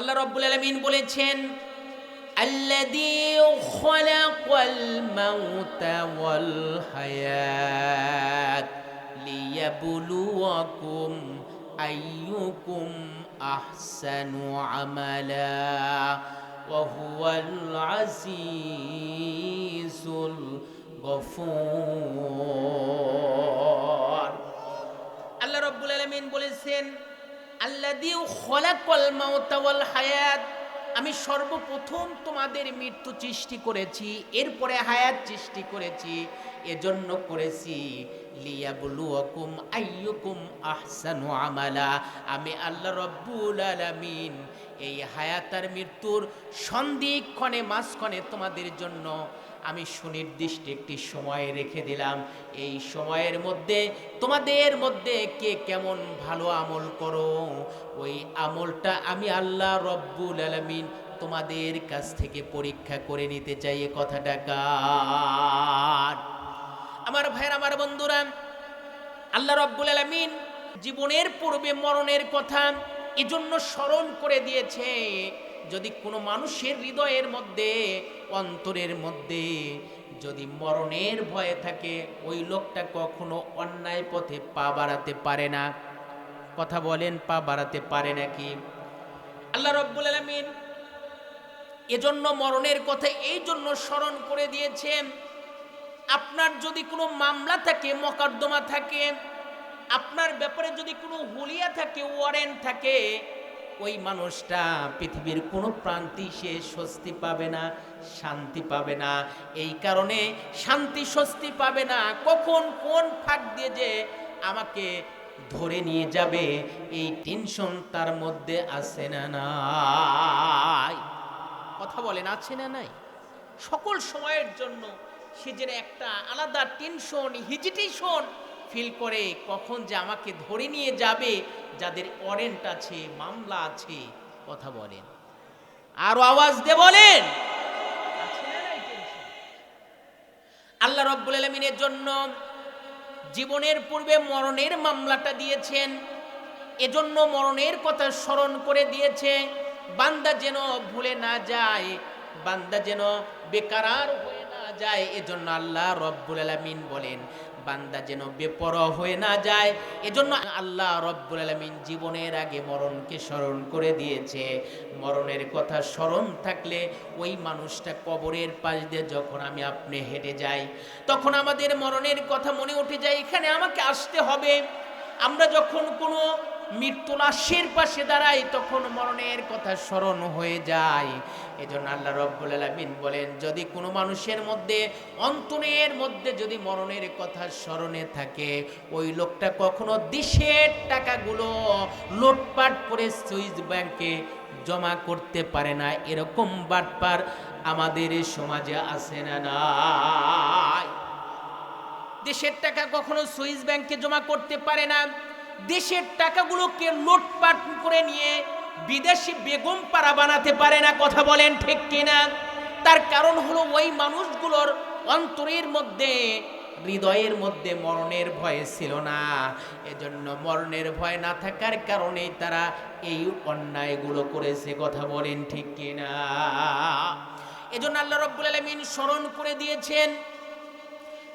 আল্লাহ রব্বুল আলমিন বলেছেন الذي خلق الموت والحياة ليبلوكم أيكم أحسن عملا وهو العزيز الغفور আল্লাহ রব্বুল আলমিন বলেছেন আল্লাদিউ খলাকল মাউতা ওয়াল হায়াত। আমি সর্বপ্রথম তোমাদের মৃত্যু সৃষ্টি করেছি, এরপরে হায়াত সৃষ্টি করেছি, এজন্য করেছি। লিয়াবলুয়াকুম আইয়ুকুম আহসানু আমালা। আমি আল্লাহ রব্বুল আলামিন এই হায়াত আর মৃত্যুর সন্ধিক্ষণে, মাঝক্ষণে তোমাদের জন্য আমি সুনির্দিষ্ট একটি সময় রেখে দিলাম। এই সময়ের মধ্যে তোমাদের মধ্যে কে কেমন ভালো আমল করো? ওই আমলটা আমি আল্লাহ রব্বুল আলমিন তোমাদের কাছ থেকে পরীক্ষা করে নিতে চাই এ কথাটা কার? আমার ভাইয়ের, আমার বন্ধুরা, আল্লাহ রব্বুল আলমিন জীবনের পূর্বে মরণের কথা এজন্য স্মরণ করে দিয়েছে। যদি কোনো মানুষের হৃদয়ের মধ্যে, অন্তরের মধ্যে যদি মরণের ভয়ে থাকে, ওই লোকটা কখনো অন্যায় পথে পা বাড়াতে পারে না। কথা বলেন, পা বাড়াতে পারে নাকি? আল্লাহ রব্বুল আলমিন এজন্য মরণের কথা এই জন্য স্মরণ করে দিয়েছেন, আপনার যদি কোনো মামলা থাকে, মকদ্দমা থাকে, আপনার ব্যাপারে যদি কোনো হুলিয়া থাকে, ওয়ারেন্ট থাকে ওই মানুষটা পৃথিবীর কোনো প্রান্তি সে স্বস্তি পাবে না, শান্তি পাবে না। এই কারণে শান্তি স্বস্তি পাবে না। কখন কোন ফাঁক দিয়ে যে আমাকে ধরে নিয়ে যাবে, এই টেনশন তার মধ্যে আছে না নাই। কথা বলেন, আছে না নাই? সকল সময়ের জন্য সে যেন একটা আলাদা টেনশন, হিজিটেশন ফিল করে কখন যে আমাকে ধরে নিয়ে যাবে, যাদের ওয়ারেন্ট আছে, মামলা আছে, কথা বলেন। আরও আওয়াজ দে বলেন? আল্লাহ রব্বুল আলমিনের জন্য জীবনের পূর্বে মরণের মামলাটা দিয়েছেন, এজন্য মরণের কথা স্মরণ করে দিয়েছে। বান্দা যেন ভুলে না যায়, বান্দা যেন বেকারার হয়ে না যায়, এজন্য আল্লাহ রব্বুল আলমিন বলেন বান্দা যেন বেপর হয়ে না যায়। এজন্য আল্লাহ রব্বুল আলমিন জীবনের আগে মরণকে স্মরণ করে দিয়েছে। মরণের কথা স্মরণ থাকলে ওই মানুষটা কবরের পাশ দিয়ে যখন আমি আপনি হেঁটে যাই, তখন আমাদের মরণের কথা মনে উঠে যায়, এখানে আমাকে আসতে হবে। আমরা যখন কোনো মৃত্যু লাশের পাশে দাঁড়াই তখন মরণের কথা স্মরণ হয়ে যায়। এজন্য আল্লাহ রব্বুল আলামিন বলেন, যদি কোনো মানুষের মধ্যে অন্তরের মধ্যে যদি মরণের কথা স্মরণে থাকে, ওই লোকটা কখনো দেশের টাকাগুলো লুটপাট করে সুইস ব্যাংকে জমা করতে পারে না। এরকম বাটপার আমাদের সমাজে আসে না নাই? দেশের টাকা কখনো সুইস ব্যাংকে জমা করতে পারে না। দেশের টাকাগুলোকে লুটপাট করে নিয়ে বিদেশি বেগম পাড়া বানাতে পারে না, কথা বলেন ঠিক কিনা? তার কারণ হলো ওই মানুষগুলোর অন্তরের মধ্যে, হৃদয়ের মধ্যে মরণের ভয় ছিল না। এজন্য মরণের ভয় না থাকার কারণেই তারা এই অন্যায়গুলো করেছে, কথা বলেন ঠিক কিনা? এজন্য আল্লাহ রব্বুল আলমিন স্মরণ করে দিয়েছেন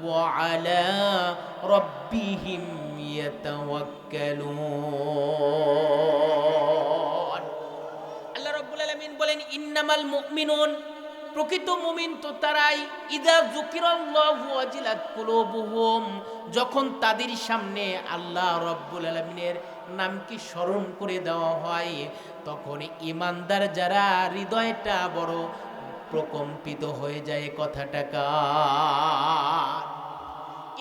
وعلى ربهم يتوكلون আল্লাহ রাব্বুল আলামিন বলেন ইন্নামাল মুমিনুন প্রকৃত মুমিন তো তারাই ইদা যুকিরাল্লাহু ওয়াজিলাত কুলুবুহুম যখন তাদের সামনে আল্লাহ রব্বুল আলামিনের নামকে স্মরণ করে দেওয়া হয় তখন ইমানদার যারা হৃদয়টা বড় প্রকম্পিত হয়ে যায় কথাটা কার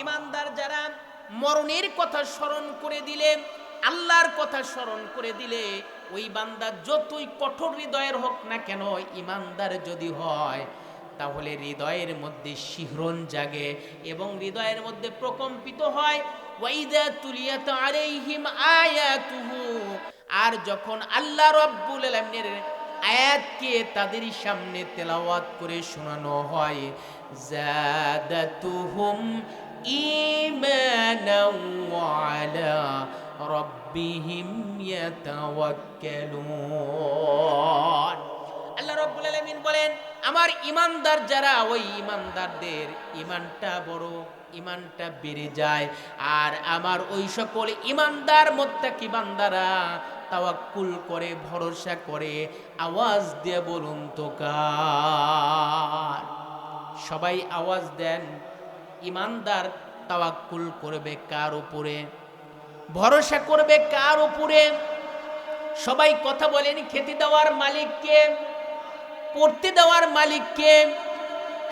ইমানদার যারা মরণের কথা স্মরণ করে দিলে, আল্লাহর কথা স্মরণ করে দিলে, ওই বান্দা যতই কঠোর হৃদয়ের হোক না কেন, ইমানদার যদি হয়, তাহলে হৃদয়ের মধ্যে শিহরণ জাগে এবং হৃদয়ের মধ্যে প্রকম্পিত হয় আর যখন আল্লাহ রাব্বুল আলামিনের আয়াতকে তাদের সামনে তেলাওয়াত করে শোনানো হয়। জাদাতুহুম ঈমানাও ওয়া আলা রাব্বিহিম ইয়াতাওয়াক্কালুন। আল্লাহ রাব্বুল আলামিন বলেন, আমার ইমানদার যারা, ওই ইমানদারদের ইমানটা বড় ইমানটা বেড়ে যায়। আর আমার ওই সকল ইমানদার মোত্তাকি বান্দারা তাওয়াক্কুল করে, ভরসা করে, আওয়াজ দিয়ে বলুন তো কার? সবাই আওয়াজ দেন, ইমানদার তাওয়াক্কুল করবে কার উপরে? ভরসা করবে কার উপরে? সবাই কথা বলেন, খেতে দেওয়ার মালিককে পড়তে দেওয়ার মালিককে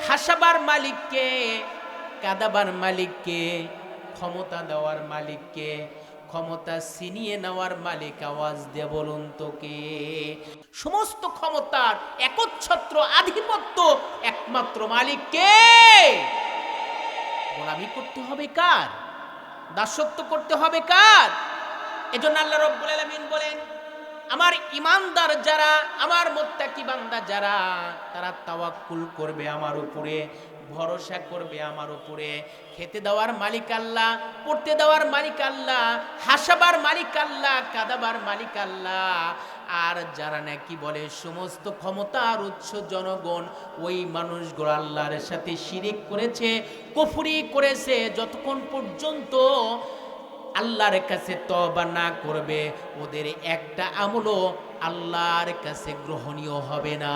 হাসাবার মালিককে কাদাবার মালিককে ক্ষমতা দেওয়ার মালিককে ক্ষমতা ছিনিয়ে নেওয়ার মালিক আওয়াজ দিয়ে বলুন তো কে সমস্ত ক্ষমতার একচ্ছত্র আধিপত্য একমাত্র মালিককে গোলামি করতে হবে কার? দাসত্ব করতে হবে কার? এজন্য আল্লাহ রব্বুল আলামিন বলেন আমার ইমানদার যারা, আমার মোত্তাকি বান্দা যারা, তারা তাওয়াক্কুল করবে আমার উপরে, ভরসা করবে আমার উপরে। খেতে দেওয়ার মালিক আল্লাহ, পড়তে দেওয়ার মালিক আল্লাহ, হাসাবার মালিক আল্লাহ, কাদাবার মালিক আল্লাহ। আর যারা নাকি বলে, সমস্ত ক্ষমতার উৎস জনগণ, ওই মানুষগুলো আল্লাহর সাথে শিরিক করেছে, কুফরি করেছে, যতক্ষণ পর্যন্ত আল্লাহর কাছে তবা না করবে ওদের একটা আমলও আল্লাহর কাছে গ্রহণীয় হবে না।